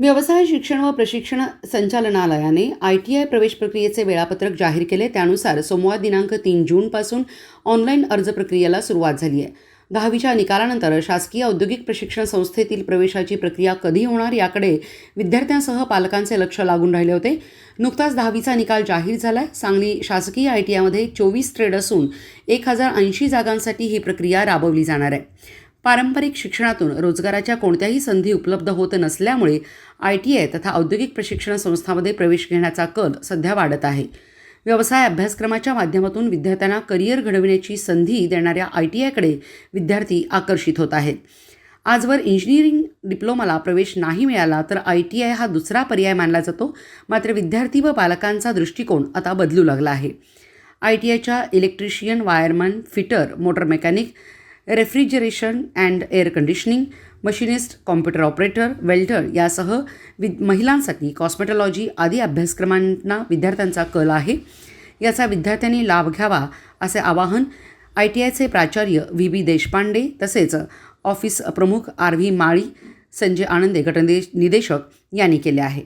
व्यवसाय शिक्षण व प्रशिक्षण संचालनालयाने आय टी आय प्रवेश प्रक्रियेचे वेळापत्रक जाहीर केले. त्यानुसार सोमवार दिनांक तीन जूनपासून ऑनलाईन अर्ज प्रक्रियेला सुरुवात झाली आहे. दहावीच्या निकालानंतर शासकीय औद्योगिक प्रशिक्षण संस्थेतील प्रवेशाची प्रक्रिया कधी होणार याकडे विद्यार्थ्यांसह पालकांचे लक्ष लागून राहिले होते. नुकताच दहावीचा निकाल जाहीर झाला आहे सांगली शासकीय आय टी आयमध्ये चोवीस ट्रेड असून एक हजार ऐंशी जागांसाठी ही प्रक्रिया राबवली जाणार आहे. पारंपरिक शिक्षणातून रोजगाराच्या कोणत्याही संधी उपलब्ध होत नसल्यामुळे आय टी आय तथा औद्योगिक प्रशिक्षण संस्थांमध्ये प्रवेश घेण्याचा कल सध्या वाढत आहे. व्यवसाय अभ्यासक्रमाच्या माध्यमातून विद्यार्थ्यांना करिअर घडविण्याची संधी देणाऱ्या आय टी आयकडे विद्यार्थी आकर्षित होत आहेत. आजवर इंजिनिअरिंग डिप्लोमाला प्रवेश नाही मिळाला तर आय टी आय हा दुसरा पर्याय मानला जातो. मात्र विद्यार्थी व पालकांचा दृष्टिकोन आता बदलू लागला आहे. आय टी आयच्या electrician wireman fitter motor mechanic refrigeration and air conditioning machinist computer operator welder यासह वि महिलांसाठी कॉस्मेटॉलॉजी आदी अभ्यासक्रमांना विद्यार्थ्यांचा कल आहे. याचा विद्यार्थ्यांनी लाभ घ्यावा असे आवाहन आय टी आयचे प्राचार्य व्ही बी देशपांडे तसेच ऑफिस प्रमुख आर व्ही माळी संजय आनंदे गटनिदेश निदेशक यांनी केले आहे.